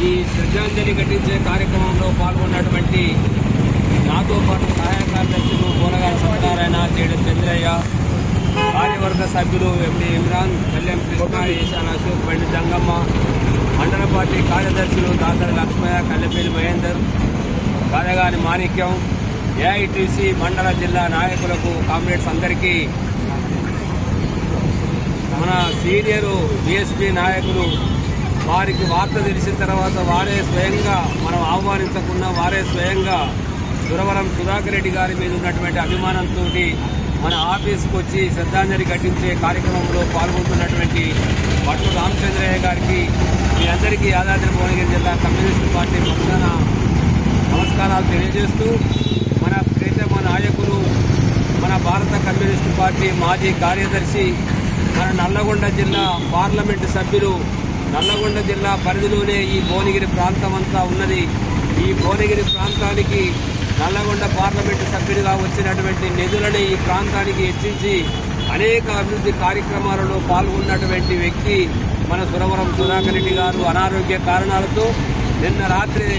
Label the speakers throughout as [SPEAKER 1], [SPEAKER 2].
[SPEAKER 1] ఈ శ్రద్ధాంజలి ఘటించే కార్యక్రమంలో పాల్గొన్నటువంటి నాతో పాటు సహాయ కార్యదర్శులు పూలగారి సత్యనారాయణ చేడు చంద్రయ్య కార్యవర్గ సభ్యులు ఎండి ఇమ్రాన్ కళ్యాణ్ కృష్ణ ఈశాన్ అశోక్ బండి జంగమ్మ మండల పార్టీ కార్యదర్శులు దాసరి లక్ష్మయ్య కల్లెపల్లి మహేందర్ కాదగాని మాణిక్యం ఏఐటీసీ మండల జిల్లా నాయకులకు కామ్రేడ్స్ అందరికీ మన సీనియర్ బీఎస్పీ నాయకులు వారికి వార్త తెలిసిన తర్వాత వారే స్వయంగా మనం ఆహ్వానించకుండా వారే స్వయంగా సురవరం సుధాకర్ రెడ్డి గారి మీద ఉన్నటువంటి అభిమానంతో మన ఆఫీస్కి వచ్చి శ్రద్ధాంజలి ఘటించే కార్యక్రమంలో పాల్గొంటున్నటువంటి పట్టు రామచంద్రయ్య గారికి మీ అందరికీ యాదాద్రి భువనగిరి జిల్లా కమ్యూనిస్ట్ పార్టీ పక్షాన నమస్కారాలు తెలియజేస్తూ మన ప్రేతమ నాయకులు మన భారత కమ్యూనిస్టు పార్టీ మాజీ కార్యదర్శి మన నల్లగొండ జిల్లా పార్లమెంటు సభ్యులు నల్లగొండ జిల్లా పరిధిలోనే ఈ భువనగిరి ప్రాంతం అంతా ఉన్నది. ఈ భువనగిరి ప్రాంతానికి నల్లగొండ పార్లమెంటు సభ్యుడిగా వచ్చినటువంటి నిధులని ఈ ప్రాంతానికి హెచ్చించి అనేక అభివృద్ధి కార్యక్రమాలలో పాల్గొన్నటువంటి వ్యక్తి మన సురవరం సుధాకర్ రెడ్డి గారు అనారోగ్య కారణాలతో నిన్న రాత్రి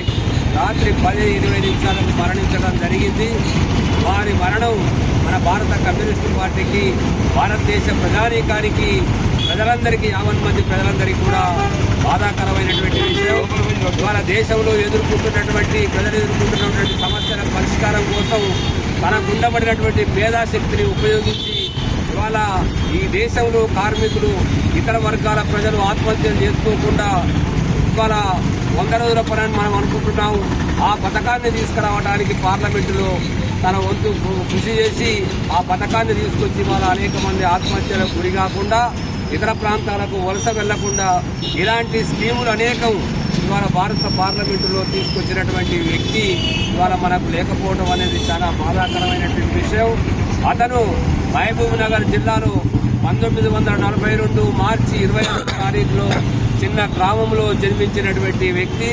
[SPEAKER 1] రాత్రి పది ఇరవై నిమిషాలకు మరణించడం జరిగింది. వారి మరణం మన భారత కమ్యూనిస్టు పార్టీకి భారతదేశ ప్రజానీకానికి ప్రజలందరికీ యావన్ మంది ప్రజలందరికీ కూడా బాధాకరమైనటువంటి విషయం. ఇవాళ దేశంలో ఎదుర్కొంటున్నటువంటి ప్రజలు ఎదుర్కొంటున్నటువంటి సమస్యల పరిష్కారం కోసం తనకుండబడినటువంటి మేధాశక్తిని ఉపయోగించి ఇవాళ ఈ దేశంలో కార్మికులు ఇతర వర్గాల ప్రజలు ఆత్మహత్యలు చేసుకోకుండా ఇవాళ వంద రోజుల పని అని మనం అనుకుంటున్నాం ఆ పథకాన్ని తీసుకురావడానికి పార్లమెంటులో తన వంతు కృషి చేసి ఆ పథకాన్ని తీసుకొచ్చి వాళ్ళ అనేక మంది ఆత్మహత్యలకు గురి కాకుండా ఇతర ప్రాంతాలకు వలస వెళ్ళకుండా ఇలాంటి స్కీములు అనేకం ఇవాళ భారత పార్లమెంటులో తీసుకొచ్చినటువంటి వ్యక్తి ఇవాళ మనకు లేకపోవడం అనేది చాలా బాధాకరమైనటువంటి విషయం. అతను మహబూబ్ నగర్ జిల్లాలో పంతొమ్మిది వందల నలభై రెండు మార్చి ఇరవై ఐదు తారీఖులో చిన్న గ్రామంలో జన్మించినటువంటి వ్యక్తి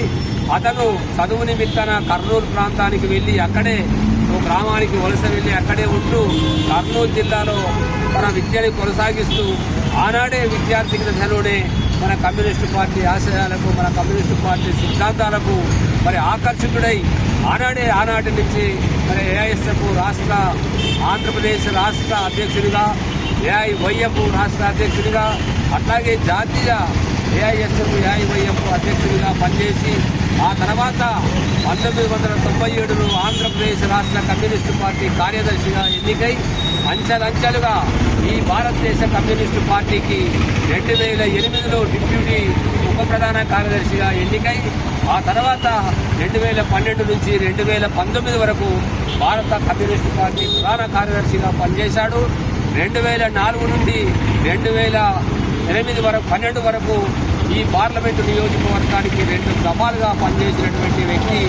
[SPEAKER 1] అతను చదువు నిమిత్తన కర్నూలు ప్రాంతానికి వెళ్ళి అక్కడే ఓ గ్రామానికి వలస వెళ్ళి అక్కడే ఉంటూ కర్నూలు జిల్లాలో తన విద్యని కొనసాగిస్తూ ఆనాడే విద్యార్థి దశలోనే మన కమ్యూనిస్టు పార్టీ ఆశయాలకు మన కమ్యూనిస్టు పార్టీ సిద్ధాంతాలకు మరి ఆకర్షితుడై ఆనాడే ఆనాటి నుంచి మరి ఏఐఎస్ఎఫ్ రాష్ట్ర ఆంధ్రప్రదేశ్ రాష్ట్ర అధ్యక్షుడిగా ఏఐవైఎఫ్ రాష్ట్ర అధ్యక్షుడిగా అట్లాగే జాతీయ ఏఐఎస్ఎఫ్ ఏఐవైఎఫ్ అధ్యక్షుడిగా పనిచేసి ఆ తర్వాత పంతొమ్మిది వందల తొంభై ఏడులో ఆంధ్రప్రదేశ్ రాష్ట్ర కమ్యూనిస్టు పార్టీ కార్యదర్శిగా ఎన్నికై అంచెలంచెలుగా ఈ భారతదేశ కమ్యూనిస్టు పార్టీకి రెండు వేల ఎనిమిదిలో డిప్యూటీ ఉప ప్రధాన కార్యదర్శిగా ఎన్నికై ఆ తర్వాత రెండు వేల పన్నెండు నుంచి రెండు వేల పంతొమ్మిది వరకు భారత కమ్యూనిస్టు పార్టీ ప్రధాన కార్యదర్శిగా పనిచేశాడు. రెండు వేల నాలుగు నుండి రెండు వేల ఎనిమిది వరకు పన్నెండు వరకు ఈ పార్లమెంటు నియోజకవర్గానికి రెండు దఫాలుగా పనిచేసినటువంటి వ్యక్తి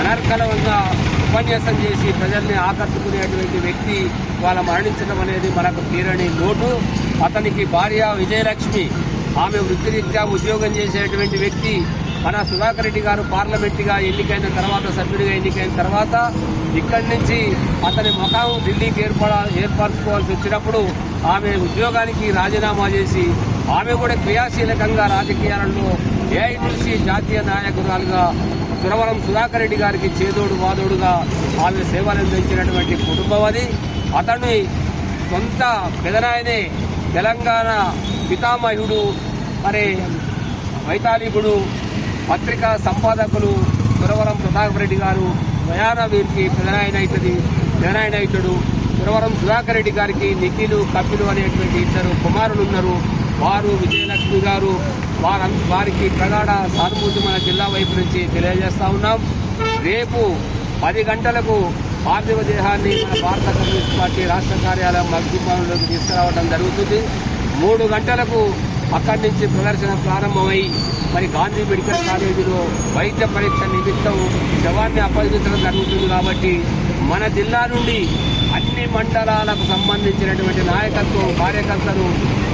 [SPEAKER 1] అనర్కలంగా ఉపన్యాసం చేసి ప్రజల్ని ఆకట్టుకునేటువంటి వ్యక్తి వాళ్ళ మరణించడం అనేది మనకు తీరని లోటు. అతనికి భార్య విజయలక్ష్మి ఆమె వృత్తిరీత్యా ఉద్యోగం చేసేటువంటి వ్యక్తి మన సుధాకర్ రెడ్డి గారు పార్లమెంటుగా ఎన్నికైన తర్వాత సభ్యుడిగా ఎన్నికైన తర్వాత ఇక్కడి నుంచి అతని ముఖం ఢిల్లీకి ఏర్పడ ఏర్పరచుకోవాల్సి వచ్చినప్పుడు ఆమె ఉద్యోగానికి రాజీనామా చేసి ఆమె కూడా క్రియాశీలకంగా రాజకీయాలలో ఏఐటీసీ జాతీయ నాయకురాలుగా సురవరం సుధాకర్ రెడ్డి గారికి చేదోడు వాదోడుగా ఆమె సేవలు అందించినటువంటి కుటుంబం అది. అతని సొంత పెదనాయనే తెలంగాణ పితామహుడు మరి వైతాళికుడు పత్రికా సంపాదకులు సురవరం ప్రతాప్ రెడ్డి గారు ప్రయాణ వీరికి ప్రధానాయన అవుతుంది ప్రధానాయన అవుతాడు సురవరం సుధాకర్ రెడ్డి గారికి నిఖిలు కపిలు అనేటువంటి ఇద్దరు కుమారులు ఉన్నారు వారు విజయలక్ష్మి గారు వారు వారికి ప్రగాఢ సానుభూతి మన జిల్లా వైపు నుంచి తెలియజేస్తా ఉన్నాం. రేపు పది గంటలకు పార్థివ దేహాన్ని మన భారత కమ్యూనిస్ట్ పార్టీ రాష్ట్ర కార్యాలయం మగ్గుభవన్లోకి తీసుకురావడం జరుగుతుంది. మూడు గంటలకు అక్కడి నుంచి ప్రదర్శన ప్రారంభమై మరి గాంధీ మెడికల్ కాలేజీలో వైద్య పరీక్ష నిమిత్తం శవాన్ని అప్పగించడం జరుగుతుంది కాబట్టి మన జిల్లా నుండి అన్ని మండలాలకు సంబంధించినటువంటి నాయకత్వం కార్యకర్తలు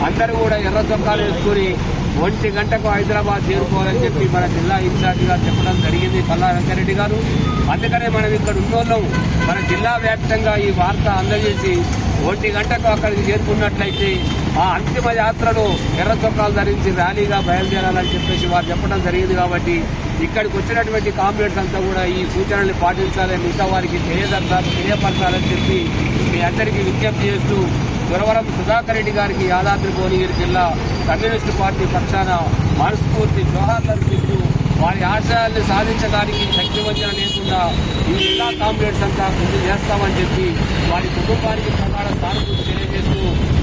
[SPEAKER 1] అందరూ కూడా ఎర్ర చొక్కాలు వేసుకుని
[SPEAKER 2] ఒంటి గంటకు హైదరాబాద్ చేరుకోవాలని చెప్పి మన జిల్లా ఇన్ఛార్జిగా చెప్పడం జరిగింది పల్లా వెంకరెడ్డి గారు. అందుకనే మనం ఇక్కడ ఉన్నోళ్ళం. మన జిల్లా వ్యాప్తంగా ఈ వార్త అందజేసి ఒంటి గంటకు అక్కడికి చేరుకున్నట్లయితే ఆ అంతిమ యాత్రలో ఎర్ర చొక్కాలు ధరించి ర్యాలీగా బయలుదేరాలని చెప్పేసి వారు చెప్పడం జరిగింది కాబట్టి ఇక్కడికి వచ్చినటువంటి కామ్రేడ్స్ అంతా కూడా ఈ సూచనలు పాటించాలని మిగతా వారికి తెలియదర్చాలి తెలియపరచాలని చెప్పి మీ అందరికీ విజ్ఞప్తి చేస్తూ గురవరం సుధాకర్ రెడ్డి గారికి యాదాద్రి భువనగిరి జిల్లా కమ్యూనిస్టు పార్టీ పక్షాన మనస్ఫూర్తి జోహార్లను అర్పిస్తూ వారి ఆశయాల్ని సాధించడానికి శక్తి వంచన లేకుండా ఈ జిల్లా కామ్రేడ్స్ అంతా కృషి చేస్తామని చెప్పి వారి కుటుంబానికి ప్రధాన సానుభూతి తెలియజేస్తూ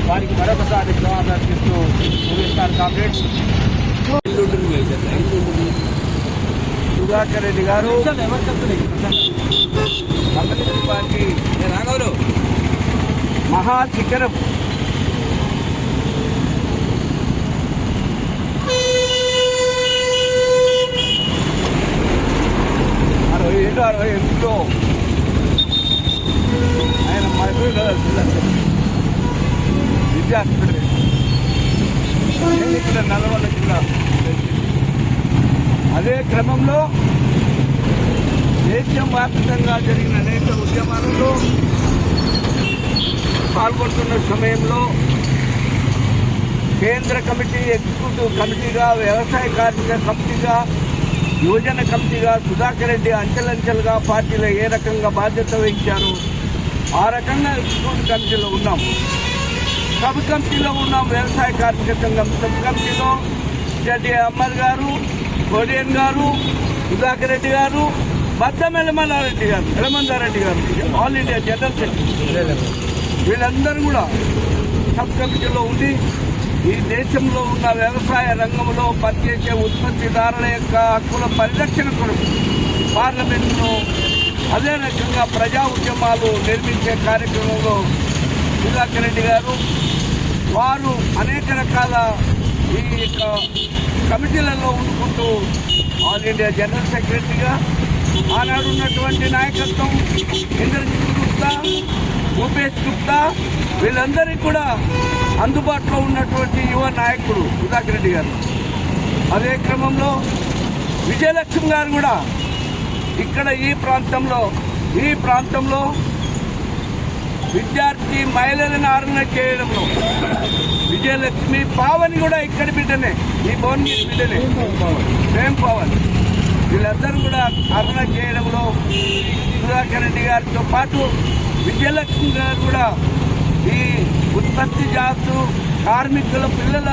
[SPEAKER 2] వారికి మరొకసారి జోహార్లు అర్పిస్తూ ముగిస్తారు కామ్రేడ్స్. సుధాకర్ రెడ్డి గారు. కమ్యూనిస్ట్ పార్టీ రాఘవరు మహా శిఖరం అరవై ఏడు అరవై ఎనిమిదిలో ఆయన మనకు విద్యార్థి నేను ఇక్కడ నల్గొండ జిల్లా అదే క్రమంలో దేశం వ్యాప్తంగా జరిగిన అనేక ఉద్యమాలలో పాల్గొంటున్న సమయంలో కేంద్ర కమిటీ ఎగ్జిక్యూటివ్ కమిటీగా వ్యవసాయ కార్మిక కమిటీగా యువజన కమిటీగా సుధాకర్ రెడ్డి అంచెలంచెలుగా పార్టీలో ఏ రకంగా బాధ్యత వహించారు ఆ రకంగా ఎగ్జిక్యూటివ్ కమిటీలో ఉన్నాం. సబ్ కమిటీలో ఉన్నాం వ్యవసాయ కార్మిక సంఘం సబ్ కమిటీలో జడ్డి అమ్మర్ గారు కోడియన్ గారు సుధాకర్ రెడ్డి గారు బద్దం ఎలమన్నారెడ్డి గారు ఎలమందారెడ్డి గారు. All India general secretary. వీళ్ళందరూ కూడా సబ్ కమిటీలో ఉండి ఈ దేశంలో ఉన్న వ్యవసాయ రంగంలో పనిచేసే ఉత్పత్తిదారుల యొక్క హక్కుల పరిరక్షణ కొరకు పార్లమెంట్లో అదే రకంగా ప్రజా ఉద్యమాలు నిర్మించే కార్యక్రమంలో సుధాకర్ రెడ్డి గారు వారు అనేక రకాల ఈ యొక్క కమిటీలలో ఉండుకుంటూ ఆల్ ఇండియా జనరల్ సెక్రటరీగా ఆనాడు ఉన్నటువంటి నాయకత్వం ఇంద్రజిత్ గుప్తా భూపేష్ గుప్తా వీళ్ళందరికీ కూడా అందుబాటులో ఉన్నటువంటి యువ నాయకుడు సుధాకర్ రెడ్డి గారు. అదే క్రమంలో విజయలక్ష్మి గారు కూడా ఇక్కడ ఈ ప్రాంతంలో ఈ ప్రాంతంలో విద్యార్థి మహిళలను ఆరణ చేయడంలో విజయలక్ష్మి పావని కూడా ఇక్కడ బిడ్డనే. ఈ భువనగిరి బిడ్డనే. ప్రేమ్ పవన్. వీళ్ళందరూ కూడా ఆరణ చేయడంలో సుధాకర్ రెడ్డి గారితో పాటు విజయలక్ష్మి గారు కూడా ఈ ఉత్పత్తి జాతు కార్మికుల పిల్లల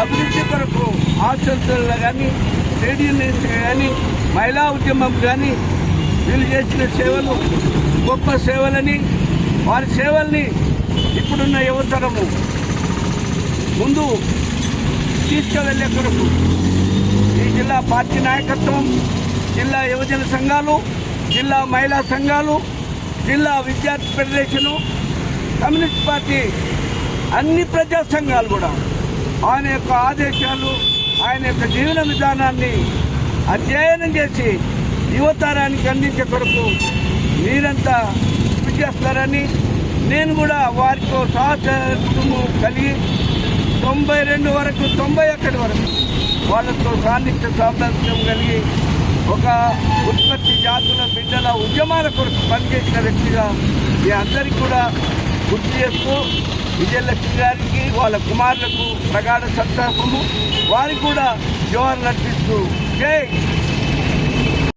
[SPEAKER 2] అభివృద్ధి కొరకు హాస్టల్స్లో కానీ స్టేడియం కానీ మహిళా ఉద్యమం కానీ వీళ్ళు చేసిన సేవలు గొప్ప సేవలని వారి సేవల్ని ఇప్పుడున్న యువతరము ముందు తీసుకువెళ్ళే కొరకు ఈ జిల్లా పార్టీ నాయకత్వం జిల్లా యువజన సంఘాలు జిల్లా మహిళా సంఘాలు జిల్లా విద్యార్థి ఫెడరేషను కమ్యూనిస్ట్ పార్టీ అన్ని ప్రజా సంఘాలు కూడా ఆయన యొక్క ఆదేశాలు ఆయన యొక్క జీవన విధానాన్ని అధ్యయనం చేసి యువతరానికి అందించే కొరకు మీరంతా కృషి చేస్తారని నేను కూడా వారితో సహచరము కలిగి తొంభై రెండు వరకు తొంభై ఒకటి వరకు వాళ్ళతో సాన్నిధ్య సామర్థ్యం కలిగి ఒక ఉత్పత్తి జాతుల బిడ్డల ఉద్యమాల కొరకు పనిచేసిన వ్యక్తిగా మీ అందరికీ కూడా గుర్తు చేస్తూ విజయలక్ష్మి గారికి వాళ్ళ కుమారులకు ప్రగాఢ సంతాపము. వారికి కూడా జోహార్లు అర్పిస్తూ జై